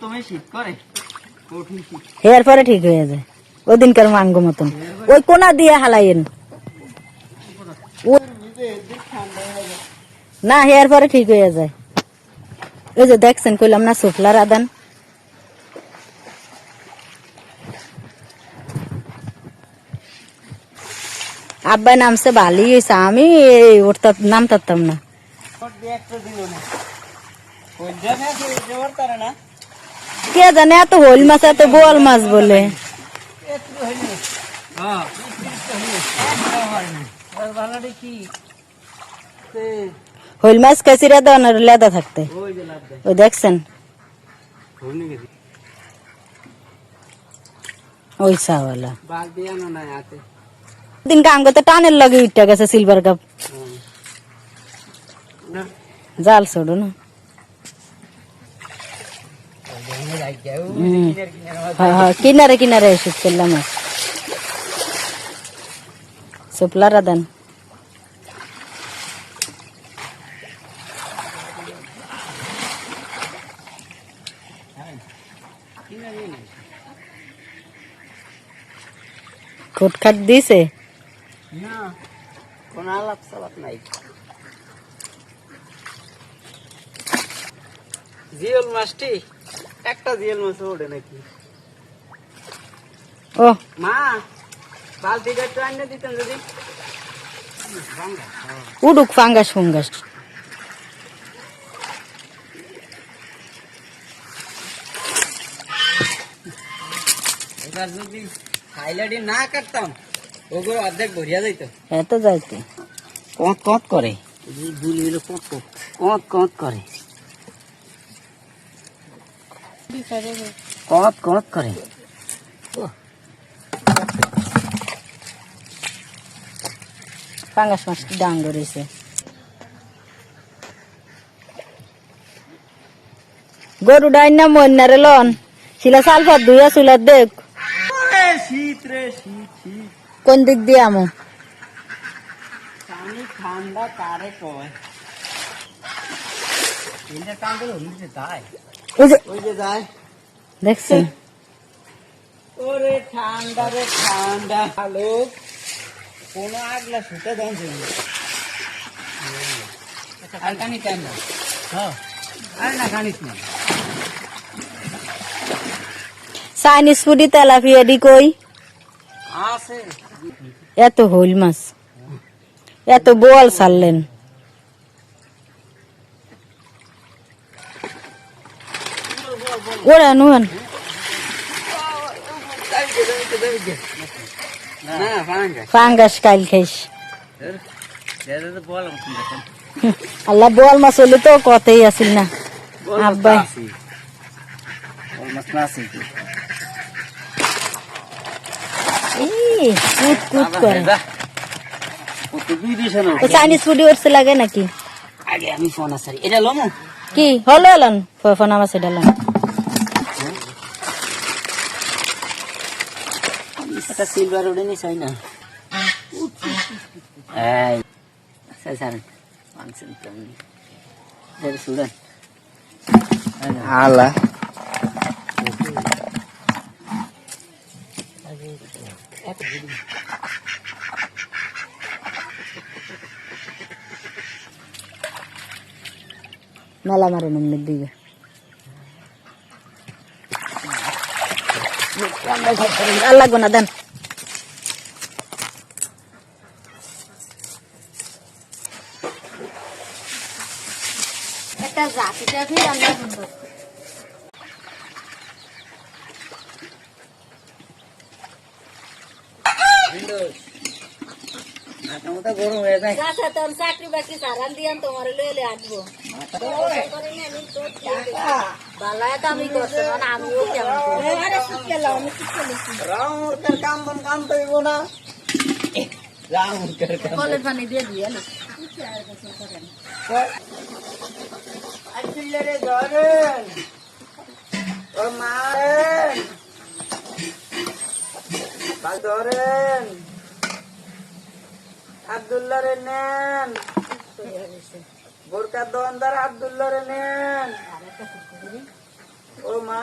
তুমি শীত করে কঠিন শীত হেয়ার পরে ঠিক হয়ে যায় ওদিনকার মাঙ্গ মতন ওই কোনা দিয়ে হালাইয়েন ও- না হেয়ার পরে ঠিক হয়ে যায় ওই যে দেখছেন কইলাম না সুফলার আদান আব্বা নামছে ভালোই হয়েছে আমি এই উঠতে নাম তারতাম না কে জানে এত হইল মাছ এত বোয়াল মাছ বলে একটু হইনি হ্যাঁ ভালোটা কি সে হইল মাছ কাছিরা দেওয়ান লেদা থাকতে ওই যে লাভ দেয় ওই দেখছেন ঘুরনি গেছি ওই চাওয়ালা বাল দিয়ে আনো না হাতে দিন কাঙ্গতে টানের লগে উঠতে গেছে সিলভার কাপ না জাল ছোড়ো না ভেঙে যাই কেউ হুম। কিনার কিনার হ্যাঁ হ্যাঁ কিনারে কিনারে এসে করলাম সুপলা রাদান খুটখাট দিছে না কোন আলাপ সালাপ নাই জিওল মাছটি একটা জিওল মাছ ওঠে নাকি? ও। মা বালতিটা একটু আনিয়ে দিতেন যদি। উডুক ফাঙ্গাস ফুঙ্গাস। এবার যদি হাইলাইটে না কাটতাম ওগুলো অর্ধেক ভরিয়া যাইতো। এত যাইতে। কত কত করে। কত। কত কত করে। কত কত করে? ফাঙ্গাস মাছ ডাং ধরেছে গরু ডাইন না মন্নারে লন। শিলা সালফাত দুইয়া চুলার দেখ। কোন দিক দিয়ে আমো? ঠান্ডা কারে কয়? তাই ওই যে যায়। দেখছেন ওরে ঠান্ডা রে ঠান্ডা হ্যালো কোনো আগলা শুতে দেন আর কানি টাইম না। হ্যাঁ। আর না কানিস না। চাইনিজ ফুডি তেলাপিয়া দি কই? আছে। এত হইল মাছ। এত বোয়াল ছাড়লেন। ওরা নুহান। না ফাঙ্গা ফাঙ্গাস কাইল খাইস। বল আল্লাহ বোয়াল মাছ হইলে তো কতই আসিল না। আব্বা। অলমোস্ট না কুট কুট করে চাইনিজ ফুডি উঠছে লাগে নাকি? আগে আমি ফোন আছে এটা লমু? কি? হলো এলন? ফোন আমার সেটা এটা সিলভার ওড়ে নি চাই না এই স্যার স্যার ফাংশন তুমি দেখে সুদান আলা মেলা মারে নমনের দিকে আল্লাহ গোনা দেন একটা জাতি টাফি রান্না সুন্দর চাকরি বাকরি সারান দিয়ান তোমার লইলে আসব। বালায় করছ মানে আমিও কেমন কাম তো না। রাউর কাম কলের পানি দিয়ে দিয়ে আছিলরে ধরেন। ও মারেন ধরেন। আব্দুল্লাহ রে নেন। রে নেন। ও মা।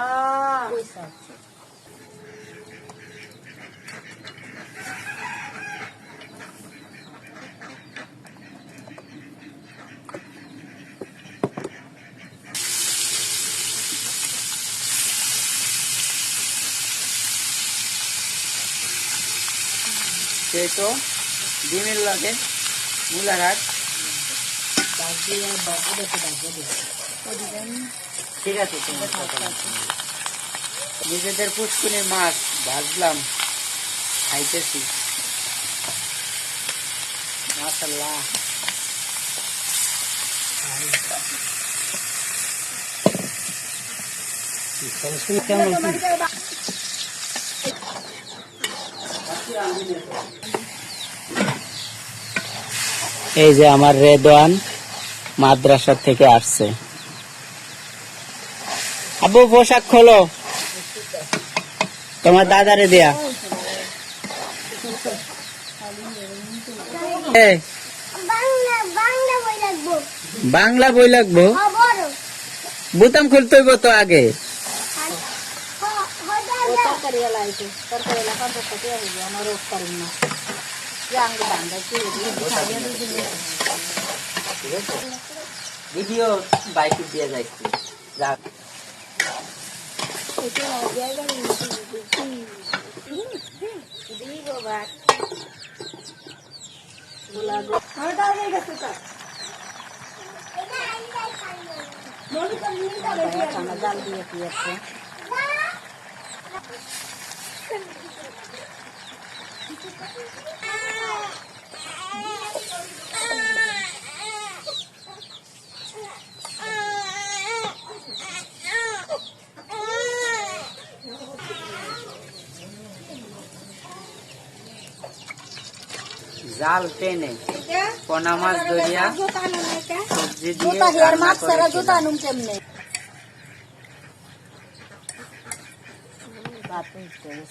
তো ডিমের লাগে মূলাঘাট ঠিক আছে নিজেদের পুষ্কুনির মাছ ভাজলাম খাইতেছি। মাশাল্লাহ এই যে আমার রেদওয়ান মাদ্রাসা থেকে আসছে। আব্বু পোশাক খোলো। তোমার দাদারে দেয়া। বাংলা বাংলা বই লাগবো। খবর বুতাম খুলতে হইব তো আগে। ತರಕಾರಿ ಎಲ್ಲ ಆಯ್ತು ತರಕಾರಿ ಎಲ್ಲ ಪಂಚಾಯತ್ ಹೇಳಿದ್ವಿ ಅನ್ನೋರು ಹೋಗ್ತಾರೆ ಇನ್ನು ಹಂಗೆ ಬಂದ ভিডিও বাইক দিয়ে যাইছি যাক জাল দিয়ে কি আছে জাল টেনে পোনা মাছ ধরিয়া সবজি দিয়ে happens think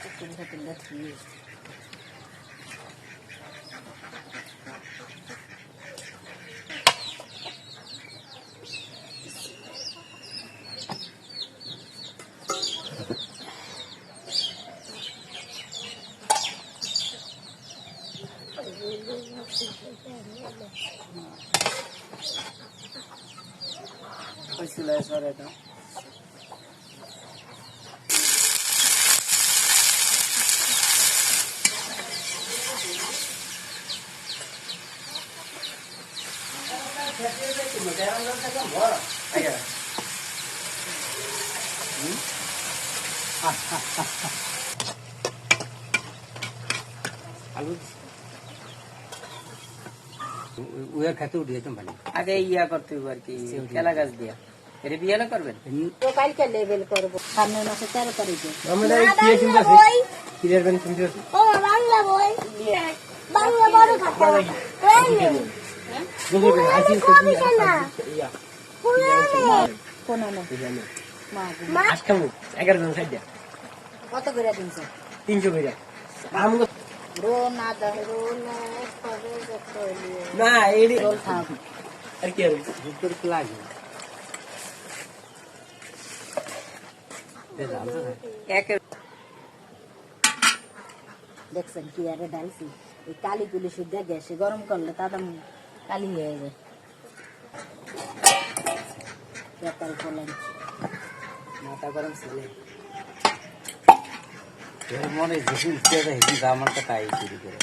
chickens have a left used. What's the last one right now? ওই চুলায় সরে দাও আলু উয়ার খাতে উঠিয়ে তো ভালো আগে ইয়া করতে হইব আর কি কেলা গাছ দিয়া। এটা বিয়ালে করবেন? তো কালকে লেভেল করব। সামনের মাসে তেরো তারিখে। আমাদের বাংলা বই। ক্লিয়ার বেন শুনতে ও বাংলা বই। বাংলা বড় খাতা। না। কোন না মা এগারো জন সাইড কত করে দিনছে? তিনশো করে। আমগো না এডি আর কি হবে লাগে দেখছেন কি আরে ডালছি? এই কালি গুলি শুদ্ধ গ্যাসে গরম করলে তাদের কালি হয়ে যায়। পেপার ফলান মাথা গরম ছেলে মনে যেদিন হেঁটে আমার তো তাই চুরি করে।